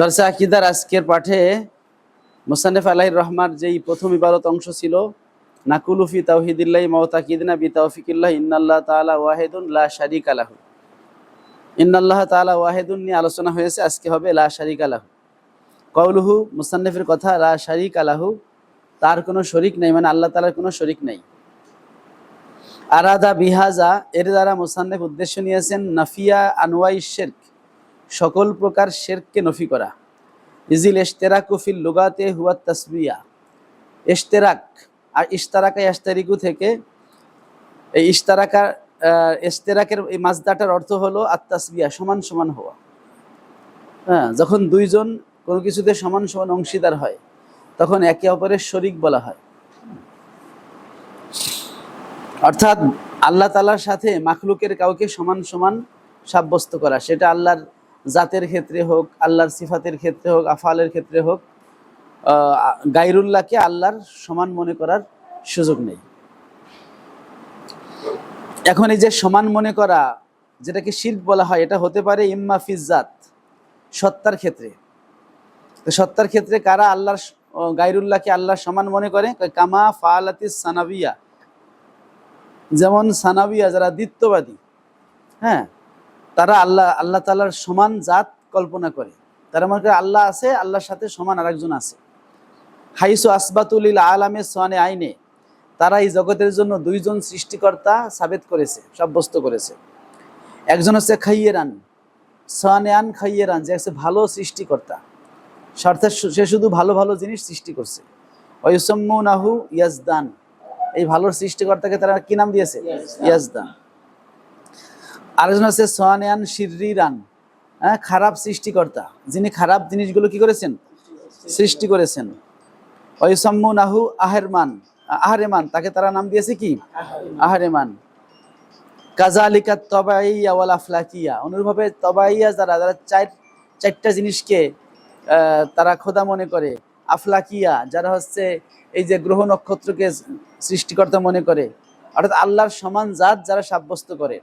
দর্শা আকিদার আজকের পাঠে মোসান্নেফ আলাহির রহমান যেই প্রথম ইবারত অংশ ছিল নাকুলুফি তাওহিদিল্লাহ মওতাকিদিনা বি তাওফিকিল্লাহ ইন্নাল্লাহ তাআলা ওয়াহিদুন লা শারিকা লাহু। ইন্নাল্লাহ তাআলা ওয়াহেদুন নিয়ে আলোচনা হয়েছে, আজকে হবে লা শারিকা লাহু। কওলুহু, মুসান্নেফের কথা, লা শারিকা লাহু, তার কোনো শরিক নেই মানে আল্লাহ তালার কোনো শরিক নেই। আরাদা বিহাজা, এর দ্বারা মুসান্নেফ উদ্দেশ্য নিয়েছেন, নাফিয়া আনোয়াই শেরক। সকল প্রকার শেরককে নফি করা। ইজিল এশতেরাকুফিল লুগাতে হুয়া তসবিয়া। এশতেরাক আর ইশতারাকা ইস্তারিকু থেকে এই ইশতারাকার আহ, ইশতেরাকের এই মাজদাটার অর্থ হলো আত্মাসবিয়া সমান সমান হওয়া। হ্যাঁ যখন দুইজন কোনো কিছুতে সমান সমান অংশীদার হয় তখন একে অপরের শরিক বলা হয়। অর্থাৎ আল্লাহ তালার সাথে মাখলুকের কাউকে সমান সমান সাব্যস্ত করা সেটা আল্লাহর জাতের ক্ষেত্রে হোক, আল্লাহর সিফাতের ক্ষেত্রে হোক, আফালের ক্ষেত্রে হোক গাইরুল্লাহকে আল্লাহর সমান মনে করার সুযোগ নেই। এখন এই যে সমান মনে করা, যেটাকে শিল্প বলা হয়, এটা হতে পারে ইম্মা ফিজাত সত্তার ক্ষেত্রে। সত্তার ক্ষেত্রে কারা আল্লাহর গাইরুল্লাহকে আল্লাহর সমান মনে করে? কামা ফালাতি সানাবিয়া। যেমন সানাবিয়া যারা দ্বিত্ববাদী হ্যাঁ? তারা আল্লাহ আল্লাহ তালার সমান জাত কল্পনা করে। তারা মনে করে আল্লাহ আছে আল্লাহর সাথে সমান আরেকজন আছে। হাইসু আসবাতুলিল আলামে সোয়ানে আইনে তারা এই জগতের জন্য দুইজন সৃষ্টিকর্তা সাবেত করেছে সাব্যস্ত করেছে। একজন হচ্ছে খাইয়েরান সোয়ানেয়ান খাইয়েরান যে হচ্ছে ভালো সৃষ্টিকর্তা। অর্থাৎ সে শুধু ভালো ভালো জিনিস সৃষ্টি করছে। নাহু ইয়াজদান এই ভালো সৃষ্টিকর্তাকে তারা কি নাম দিয়েছে? ইয়াজদান। আরেকজন হচ্ছে সোয়ানিয়ান শিরিরান হ্যাঁ খারাপ সৃষ্টিকর্তা। যিনি খারাপ জিনিসগুলো কি করেছেন? সৃষ্টি করেছেন। ওয়ুসাম্মু নাহু আহেরমান, আহারেমান, তাকে তারা নাম দিয়েছে কি? আহারেমান। কাজালিকা তবাইয়া ওয়াল আফলাকিয়া, অনুরূপভাবে তবাইয়া যারা যারা চার, চারটা জিনিসকে তারা খোদা মনে করে। আফলাকিয়া, যারা হচ্ছে এই যে গ্রহ নক্ষত্রকে সৃষ্টিকর্তা মনে করে। অর্থাৎ আল্লাহর সমান জাত যারা সাব্যস্ত করে।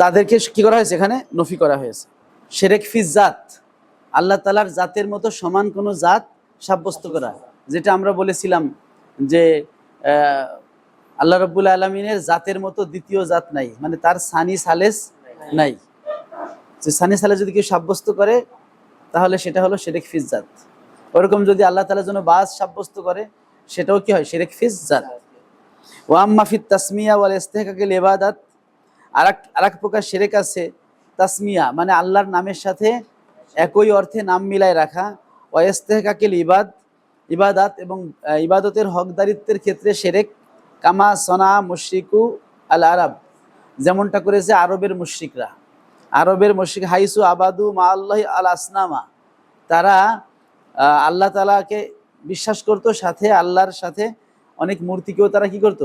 তাদেরকে কি করা হয়েছে এখানে? নফি করা হয়েছে। সেরেক ফি জাত। আল্লাহ তালার জাতের মতো সমান কোনো জাত সাব্যস্ত করা। যেটা আমরা বলেছিলাম যে আল্লাহ রব্বুল আলমিনের জাতের মতো দ্বিতীয় জাত নাই। মানে তার সানি সালেস নাই। যে সানি সালেস যদি কেউ সাব্যস্ত করে, তাহলে সেটা হলো সেরেক ফিজ জাত। ওরকম যদি আল্লাহ তালার জন্য বাস সাব্যস্ত করে, সেটাও কি হয়? সেরেক ফিজ জাত। ওয়াম মাফিদ তাসমিয়া ওয়াল ইস্তেহাকাকিল ইবাদাত। আর এক প্রকার সেরেক আছে, তাসমিয়া মানে আল্লাহর নামের সাথে একই অর্থে নাম মিলায় রাখা। ওয়া ইস্তেহাকাকিল ইবাদ ইবাদাত এবং ইবাদতের হকদারিত্বের ক্ষেত্রে সেরেক কামা সনা মুশরিকু আল আরব। যেমনটা করেছে আরবের মুশরিকরা। আরবের মুশরিক হাইসু আবাদু মা আল্লাহ আল আসনামা। তারা আল্লাহ তালাকে বিশ্বাস করত, সাথে আল্লাহর সাথে অনেক মূর্তিকেও তারা কি করত?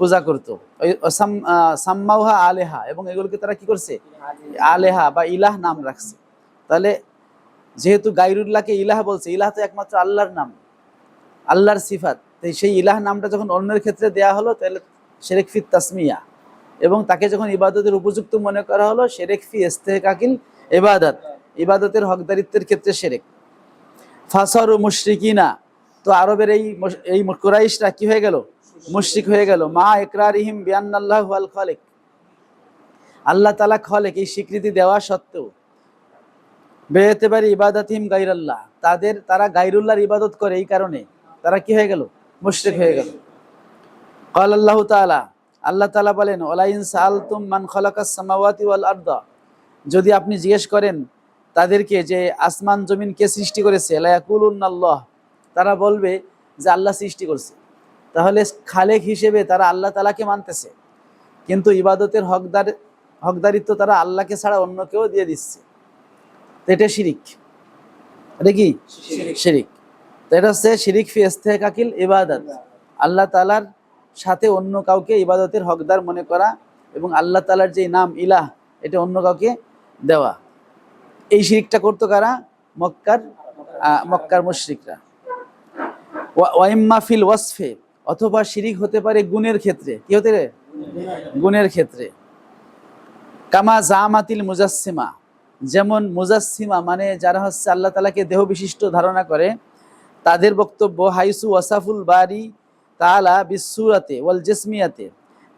পূজা করত। সাম্মাউহা আলেহা এবং এগুলোকে তারা কি করছে? আলেহা বা ইলাহ নাম রাখছে। তাহলে যেহেতু গাইরুল্লাহকে ইলাহ বলছে, ইলাহ তো একমাত্র আল্লাহর নাম, আল্লাহর সিফাত। তাই সেই ইলাহ নামটা যখন অন্যের ক্ষেত্রে দেয়া হলো, তাহলে শেরেক ফি তাসমিয়া। এবং তাকে যখন ইবাদতের উপযুক্ত মনে করা হলো, শেরেক ফি ইস্তেকাকিল ইবাদত। ইবাদতের হকদারিত্বের ক্ষেত্রে শেরেক। ফাসার ও মুশরিকিনা তো আরবের এই এই কুরাইশরা কি হয়ে গেল? মুশ্রিক হয়ে গেল। মা একরার ইহিম খলেক। আল্লাহ তালা খলেক এই স্বীকৃতি দেওয়া সত্ত্বেও। বেয়েতে পারি ইবাদতহিম গাইরাল্লাহ। তাদের, তারা গাইরুল্লাহর ইবাদত করে এই কারণে। তারা কি হয়ে গেল? মুশ্রিক হয়ে গেল। কল আল্লাহ তালা আল্লাহ তালা বলেন, ওলাইন সালতুম মান খলাকাস সামাওয়াতি ওয়াল আর্দা। যদি আপনি জিজ্ঞেস করেন তাদেরকে যে আসমান জমিন কে সৃষ্টি করেছে লায়াকুল আল্লাহ তারা বলবে যে আল্লাহ সৃষ্টি করছে। তাহলে খালেক হিসেবে তারা আল্লাহ তালাকে মানতেছে। কিন্তু ইবাদতের হকদার হকদারিত্ব তারা আল্লাহকে ছাড়া অন্য কেউ দিয়ে দিচ্ছে। তো এটা শিরিক। এটা কি? শিরিক। তো এটা হচ্ছে শিরিক ফি ইস্তেকাকিল ইবাদত। আল্লাহ তালার সাথে অন্য কাউকে ইবাদতের হকদার মনে করা এবং আল্লাহ তালার যে নাম ইলাহ এটা অন্য কাউকে দেওয়া। এই শিরিকটা করতো কারা? মক্কার মক্কার মুশরিকরা। ওয়াইম্মা ফিল ওয়াসফে, অথবা শিরিক হতে পারে গুণের ক্ষেত্রে। কি হতে রে গুণের ক্ষেত্রে। কামা জামাতিল মুজাসসিমা, যেমন মুজাসিমা মানে যারা হচ্ছে আল্লাহ তালাকে দেহ বিশিষ্ট ধারণা করে, তাদের বক্তব্য, হাইসু ওয়াসাফুল বারি তালা বিশ্বরাতে ওয়াল জেসমিয়াতে,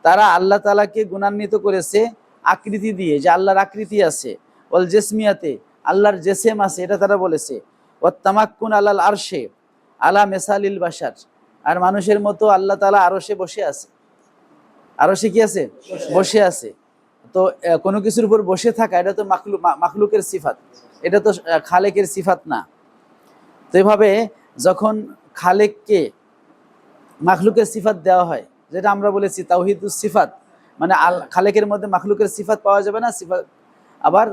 তারা আল্লাহ তালাকে গুণান্বিত করেছে আকৃতি দিয়ে, যে আল্লাহর আকৃতি আছে। ওয়াল জেসমিয়াতে, আল্লাহর জেসেম আছে, এটা তারা বলেছে। ও তামাক্কুন আল্লাহ আরশে আলা মেসালিল বাসার আর মানুষের মতো আল্লাহ তালা আরশে বসে আছে। আরশে কি আছে? বসে আছে। তো কোনো কিছুর উপর বসে থাকা এটা তো মাখলু মাখলুকের সিফাত। এটা তো খালেকের সিফাত না। তো এভাবে যখন খালেককে মাখলুকের সিফাত দেওয়া হয় যেটা আমরা বলেছি তাওহিদুস সিফাত মানে আল খালেকের মধ্যে মাখলুকের সিফাত পাওয়া যাবে না সিফাত আবার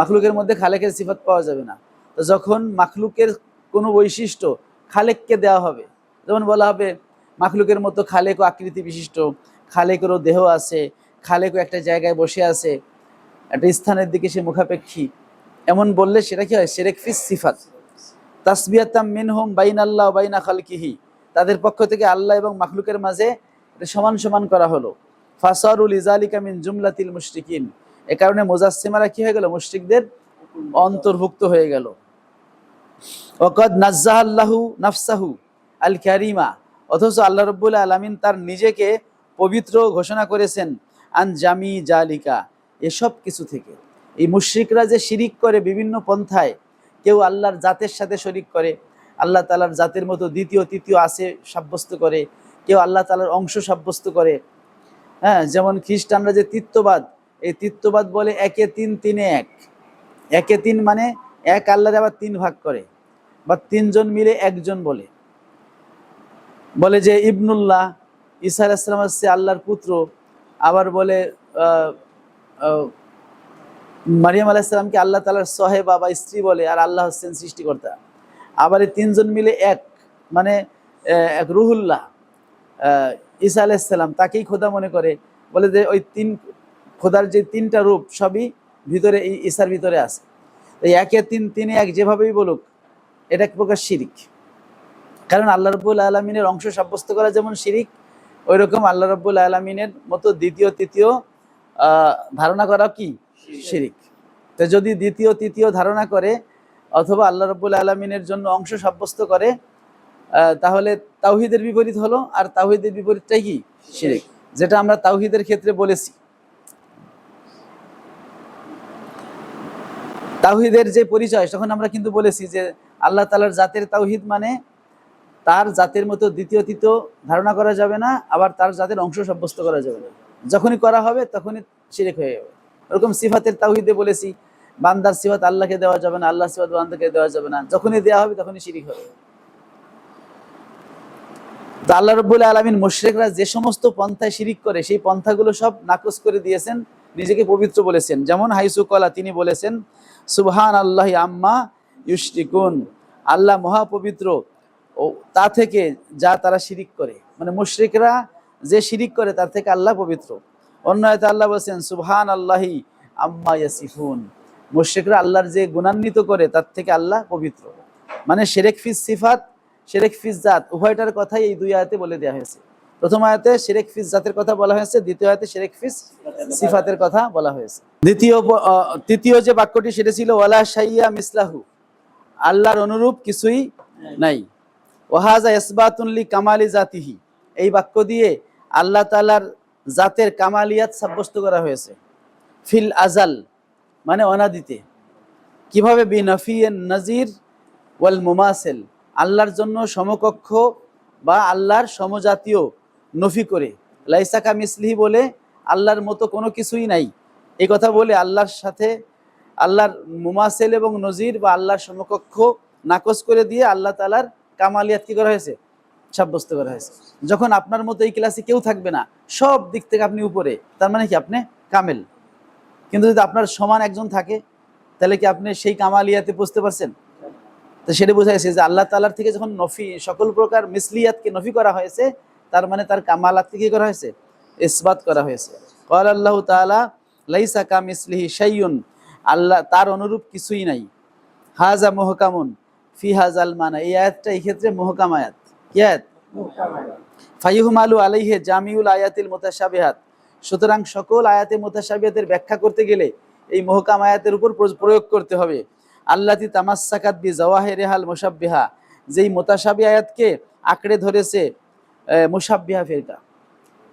মাখলুকের মধ্যে খালেকের সিফাত পাওয়া যাবে না। তো যখন মাখলুকের কোনো বৈশিষ্ট্য খালেককে দেওয়া হবে। যেমন বলা হবে, মাখলুকের মতো খালেক ও আকৃতি বিশিষ্ট। খালেকেরও দেহ আছে, খালেকও একটা জায়গায় বসে আছে, একটা স্থানের দিকে সে মুখাপেক্ষী। এমন বললে সেটা কি হয়? সেরেক ফিস সিফাত। তাসবিয়াতাম মিনহুম বাইন আল্লাহ বাইনা খালকিহি। তাদের পক্ষ থেকে আল্লাহ এবং মাখলুকের মাঝে এটা সমান সমান করা হলো। ফাসারুল ইজালিকা মিন জুমলাতিল মুশরিকিন। এ কারণে মুজাসসিমারা কি হয়ে গেল? মুশরিকদের অন্তর্ভুক্ত হয়ে গেল। ওকদ নাজ্জাহাল্লাহু নাফসাহু আল কারিমা অথচ আল্লাহ রব্বুল আলামিন তার নিজেকে পবিত্র ঘোষণা করেছেন, আন জামি জালিকা, এসব কিছু থেকে। এই মুশরিকরা যে শিরিক করে বিভিন্ন পন্থায়, কেউ আল্লাহর জাতের সাথে শরিক করে, আল্লাহ তালার জাতের মতো দ্বিতীয়, তৃতীয় আছে সাব্যস্ত করে, কেউ আল্লাহ তালার অংশ সাব্যস্ত করে। হ্যাঁ যেমন খ্রিস্টানরা যে তিত্ববাদ, এই তিত্ববাদ বলে একে তিন, তিনে এক। একে তিন মানে এক আল্লাহর আবার তিন ভাগ করে বা তিনজন মিলে একজন বলে। বলে যে ইবনুল্লাহ, ঈসা আলাইসালাম হচ্ছে আল্লাহর পুত্র। আবার বলে মারিয়াম আলাইসালামকে আল্লাহ তালার সহেবা বা স্ত্রী বলে আর আল্লাহ হচ্ছেন সৃষ্টিকর্তা। আবার এই তিনজন মিলে এক মানে এক রুহুল্লাহ ঈসা আলাইসাল্লাম তাকেই খোদা মনে করে। বলে যে ওই তিন, খোদার যে তিনটা রূপ সবই ভিতরে এই ঈসার ভিতরে আছে। এই একে তিন তিনে এক যেভাবেই বলুক এটা এক প্রকার শিরিক। কারণ আল্লাহ রব্বুল আলমিনের অংশ সাব্যস্ত করা যেমন শিরিক ওই রকম আল্লাহ রব্বুল আলমিনের মতো দ্বিতীয় তৃতীয় ধারণা করা কি? শিরিক। তো যদি দ্বিতীয় তৃতীয় ধারণা করে অথবা আল্লাহ রব্বুল আলমিনের জন্য অংশ সাব্যস্ত করে তাহলে তাওহিদের বিপরীত হলো আর তাওহিদের বিপরীতটাই কি? শিরিক। যেটা আমরা তাওহিদের ক্ষেত্রে বলেছি। তাওহিদের যে পরিচয়, তখন আমরা কিন্তু বলেছি যে আল্লাহ তালার জাতের তাওহিদ মানে তার জাতের মতো দ্বিতীয় তৃতীয় ধারণা করা যাবে না, আবার তার জাতের অংশ সাব্যস্ত করা যাবে না। যখনই করা হবে, তখনই শিরিক হয়ে যাবে। ওরকম সিফাতের তাওহিদে বলেছি, বান্দার সিফাত আল্লাহকে দেওয়া যাবে না আল্লাহ সিফাত বান্দাকে দেওয়া যাবে না। যখনই দেওয়া হবে, তখনই শিরিক হবে। আল্লাহ রব্বুল আলমিন মুশরিকরা যে সমস্ত পন্থায় শিরিক করে, সেই পন্থাগুলো সব নাকচ করে দিয়েছেন, নিজেকে পবিত্র বলেছেন। যেমন হাইসু কলা তিনি বলেছেন সুবহান আল্লাহ আম্মা ইউশরিকুন। আল্লাহ মহাপবিত্র ও তা থেকে যা তারা শিরিক করে। মানে মুশরিকরা যে শিরিক করে তার থেকে আল্লাহ পবিত্র। অন্য আয়তে আল্লাহ বলছেন সুবহান আল্লাহি আম্মা ইয়াসিফুন। মুশরিকরা আল্লাহর যে গুণান্বিত করে তার থেকে আল্লাহ পবিত্র। মানে সেরেক ফিস সিফাত, সেরেক ফিস জাত, উভয়টার কথাই এই দুই আয়াতে বলে দেওয়া হয়েছে। প্রথম আয়াতে সেরেক ফিস জাতের কথা বলা হয়েছে, দ্বিতীয় আয়াতে সেরেক ফিস সিফাতের কথা বলা হয়েছে। দ্বিতীয় তৃতীয় যে বাক্যটি সেটা ছিল, ওয়ালা শাইয়া মিসলাহু আল্লাহর অনুরূপ কিছুই নাই। ওয়াহাজা ইসবাতুল্লি কামালি জাতিহি এই বাক্য দিয়ে আল্লাহ তালার জাতের কামালিয়াত সাব্যস্ত করা হয়েছে। ফিল আজাল মানে অনাদিতে। কীভাবে? বিনফিয়েন নজির ওয়াল মুমাসেল আল্লাহর জন্য সমকক্ষ বা আল্লাহর সমজাতীয় নফি করে। লাইসাকা মিসলিহি বলে আল্লাহর মতো কোনো কিছুই নাই। এই কথা বলে আল্লাহর সাথে আল্লাহর মুমাসেল এবং নজির বা আল্লাহর সমকক্ষ নাকচ করে দিয়ে আল্লাহ তালার কামালিয়াত কি করা হয়েছে, সাব্যস্ত করা হয়েছে। যখন আপনার মতো এই ক্লাসে কেউ থাকবে না, সব দিক থেকে আপনি উপরে, তার মানে কি আপনি কামেল। কিন্তু যদি আপনার সমান একজন থাকে, তাহলে কি আপনি সেই কামালিয়াতে বুঝতে পারছেন? তো সেটা বোঝা গেছে যে আল্লাহ তালার থেকে যখন নফি, সকল প্রকার মিসলিয়াতকে নফি করা হয়েছে তার মানে তার কামালাতকে কি করা হয়েছে? ইসবাত করা হয়েছে। কল আল্লাহ তালা লাইসা কা মিসলিহি শাইয়ুন আল্লাহ তার অনুরূপ কিছুই নাই। হাজা মোহকামুন ফি হাজাল মানা এই আয়াতটা এই ক্ষেত্রে মোহকাম আয়াত। কি আয়াত? ফাইহুম আলু আলাইহে জামিউল আয়াতিল মোতাসাবিহাত সুতরাং সকল আয়াতে মোতাসাবিহাতের ব্যাখ্যা করতে গেলে এই মহকাম আয়াতের উপর প্র- প্রয়োগ করতে হবে। আল্লাতি তামাসাকাত বি জওয়াহেরেহাল মুসাব্বিহা যেই মোতাসাবি আয়াতকে আঁকড়ে ধরেছে মুসাব্বিহা ফেরকা।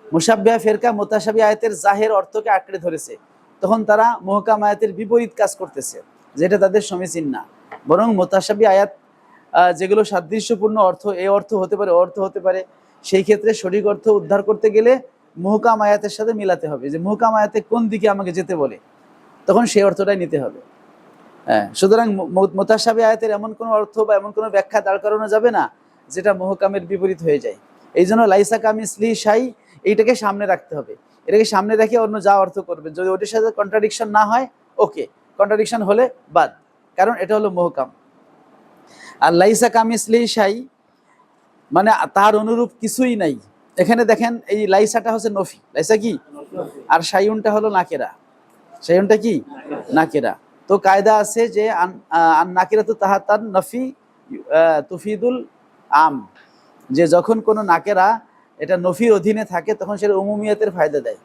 মুসাব্বিহা ফেরকা মোতাসাবি আয়াতের জাহের অর্থকে আঁকড়ে ধরেছে। তখন তারা মহকাম আয়াতের বিপরীত কাজ করতেছে, যেটা তাদের সমীচীন না। বরং মোতাসাবি আয়াত যেগুলো সাদৃশ্যপূর্ণ অর্থ, এ অর্থ হতে পারে অর্থ হতে পারে, সেই ক্ষেত্রে সঠিক অর্থ উদ্ধার করতে গেলে মহকাম আয়াতের সাথে মিলাতে হবে যে মুহকাম আয়াতে কোন দিকে আমাকে যেতে বলে। তখন সেই অর্থটাই নিতে হবে। হ্যাঁ সুতরাং মোতাসাবি আয়াতের এমন কোনো অর্থ বা এমন কোনো ব্যাখ্যা দাঁড় করানো যাবে না, যেটা মহকামের বিপরীত হয়ে যায়। এই জন্য লাইসা কামিসলি সাই এইটাকে সামনে রাখতে হবে। এটাকে সামনে রেখে অন্য যা অর্থ করবে যদি ওটার সাথে কন্ট্রাডিকশন না হয় ওকে কন্ট্রাডিকশন হলে বাদ। কারণ এটা হলো মহকাম। আর লাইসা কামিসলি সাই মানে তার অনুরূপ কিছুই নাই। এখানে দেখেন এই লাইসাটা হচ্ছে নফি। লাইসা কি? আর সাইউনটা হলো নাকেরা। সাইউনটা কি? নাকেরা। তো কায়দা আছে যে নাকিরা তো তাহা তার নফি তুফিদুল আম। যে যখন কোনো নাকেরা এটা নফির অধীনে থাকে, তখন সেটা উমুমিয়াতের ফায়দা দেয়।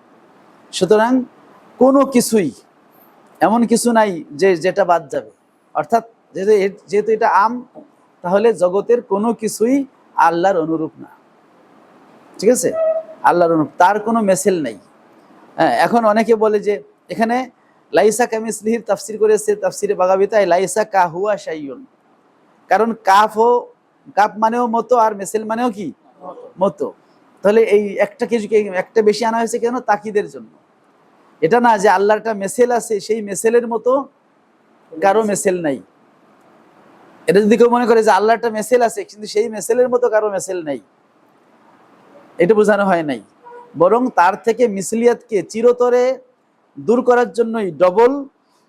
সুতরাং কোনো কিছুই এমন কিছু নাই যে যেটা বাদ যাবে। অর্থাৎ যেহেতু যেহেতু এটা আম, তাহলে জগতের কোনো কিছুই আল্লাহর অনুরূপ না। ঠিক আছে? আল্লাহর অনুরূপ, তার কোনো মেসেল নেই। হ্যাঁ এখন অনেকে বলে যে এখানে লাইসা কামিসলিহির তাফসির করেছে, তাফসিরে বাগাবিতায় লাইসা কাহুয়া শাইয়ুন কারণ কাফ ও কাপ মানেও মতো আর মেসেল মানেও কি? মতো। তাহলে এই একটা কিছু একটা বেশি আনা হয়েছে কেন? তাকিদের জন্য। এটা না যে আল্লাহর একটা মেসেল আছে, সেই মেসেলের মতো কারও মেসেল নাই। এটা যদি কেউ মনে করে যে আল্লাহ একটা মেসেল আছে, কিন্তু সেই মেসেলের মতো কারও মেসেল নাই। এটা বোঝানো হয় নাই। বরং তার থেকে মিসলিয়াতকে চিরতরে দূর করার জন্যই ডবল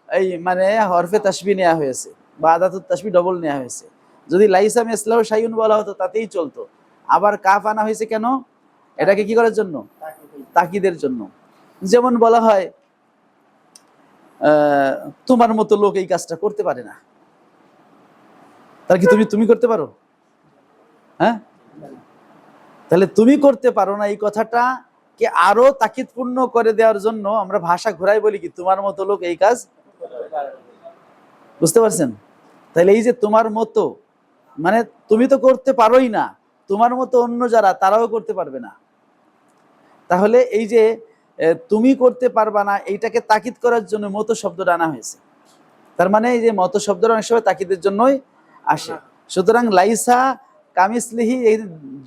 এই মানে হরফে তাসবি নেওয়া হয়েছে, বা আদাতুত তাসবি ডবল নেওয়া হয়েছে। যদি লাইসাম ইসলাম সাইউন বলা হতো তাতেই চলতো। আবার কাফ আনা হয়েছে কেন? এটাকে কি করার জন্য? তাকিদের জন্য। যেমন বলা হয় তোমার মতো লোক এই কাজটা করতে পারে না। তার কি তুমি তুমি করতে পারো? হ্যাঁ? তাহলে তুমি করতে পারো না এই কথাটা কে আরও তাকিদপূর্ণ করে দেওয়ার জন্য আমরা ভাষা ঘুরাই বলি কি তোমার মতো লোক এই কাজ বুঝতে পারছেন? তাহলে এই যে তোমার মতো মানে তুমি তো করতে পারোই না। তোমার মতো অন্য যারা, তারাও করতে পারবে না। তাহলে এই যে তুমি করতে পারবা না, এইটাকে তাকিদ করার জন্য মতো শব্দটা আনা হয়েছে। তার মানে এই যে, মতো শব্দটা অনেক সময় তাকিদের জন্যই আসে। সুতরাং লাইসা কামিসলিহি এই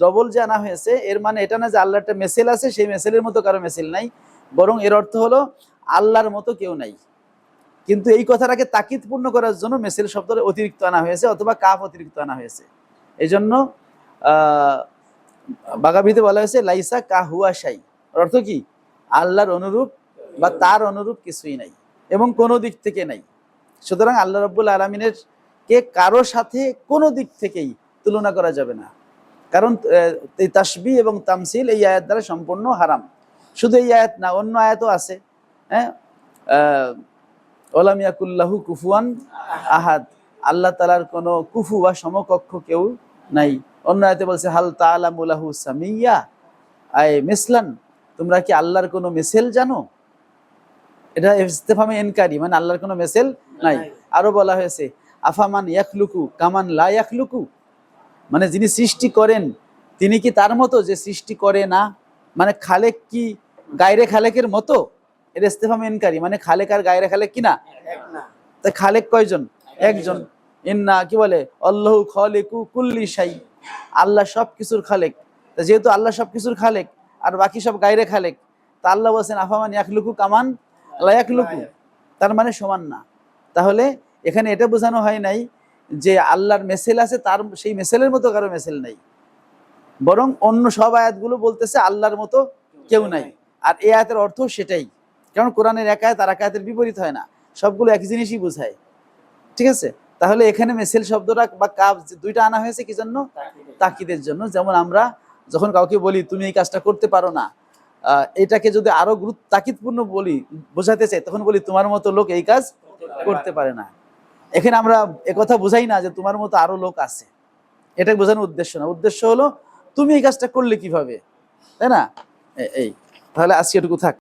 ডবল যে আনা হয়েছে, এর মানে এটা না যে আল্লাহ একটা মেসেল আছে, সেই মেসেলের মতো কারও মেসেল নাই। বরং এর অর্থ হলো, আল্লাহর মতো কেউ নাই। কিন্তু এই কথাটাকে তাকিদ পূর্ণ করার জন্য মেসেল শব্দটা অতিরিক্ত আনা হয়েছে অথবা কাফ অতিরিক্ত আনা হয়েছে। এই জন্য বাগাবিতে বলা হয়েছে, লাইসা কাহুয়া ওর অর্থ কি? আল্লাহর অনুরূপ বা তার অনুরূপ কিছুই নাই এবং কোনো দিক থেকে নাই। সুতরাং আল্লাহ রব্বুল আলমিনের কে কারও সাথে কোনো দিক থেকেই তুলনা করা যাবে না। কারণ এই তাসবি এবং তামসিল এই আয়াত দ্বারা সম্পূর্ণ হারাম। শুধু এই আয়াত না, অন্য আয়াতও আছে। হ্যাঁ? আহ, ওলামিয়াকুল্লাহু কুফুয়ান আহাদ। আল্লাহ তালার কোনো কুফু বা সমকক্ষ কেউ নাই। অন্য আয়াতে বলছে হাল তালামুলাহু সামিয়া? আয় মিসলান তোমরা কি আল্লাহর কোনো মেসেল জানো? এটা ইস্তেফামে এনকারি মানে আল্লাহর কোনো মেসেল নাই। আরও বলা হয়েছে আফামান ইয়াখলুকু কামান লা ইয়াখলুকু? মানে যিনি সৃষ্টি করেন তিনি কি তার মতো যে সৃষ্টি করে না? মানে খালেক কি গায়রে খালেকের মতো? এটা ইস্তেফামে এনকারি মানে খালেক আর গায়রে খালেক কি না? তা খালেক কয়জন? একজন। ইন্না কি বলে? আল্লাহু খালিকু কুল্লি শাই। আল্লাহ সব কিছুর খালেক। তা যেহেতু আল্লাহ সব কিছুর খালেক আর বাকি সব গায়রে খালেক তা আল্লাহ বলছেন আফামান ইয়াকলুকু কামান আল্লাহ ইয়াকলুকু তার মানে সমান না। তাহলে এখানে এটা বোঝানো হয় নাই যে আল্লাহর মেসেল আছে তার সেই মেসেলের মতো কারও মেসেল নাই। বরং অন্য সব আয়াতগুলো বলতেছে আল্লাহর মতো কেউ নাই। আর এই আয়াতের অর্থ সেটাই। কারণ কোরআনের একায় তার আর এক আয়াতের বিপরীত হয় না। সবগুলো একই জিনিসই বোঝায়। ঠিক আছে? তাহলে এখানে মেসেল শব্দটা বা কাপ দুইটা আনা হয়েছে কি জন্য? তাকিদের জন্য। যেমন আমরা যখন কাউকে বলি তুমি এই কাজটা করতে পারো না। এটাকে যদি আরও গুরুত্ব তাকিদপূর্ণ বলি বোঝাতে চাই তখন বলি তোমার মতো লোক এই কাজ করতে পারে না। এখানে আমরা একথা বোঝাই না যে তোমার মতো আরও লোক আছে। এটা বোঝানোর উদ্দেশ্য না। উদ্দেশ্য হলো তুমি এই কাজটা করলে কীভাবে? তাই না? এই। তাহলে আজকে এটুকু থাক।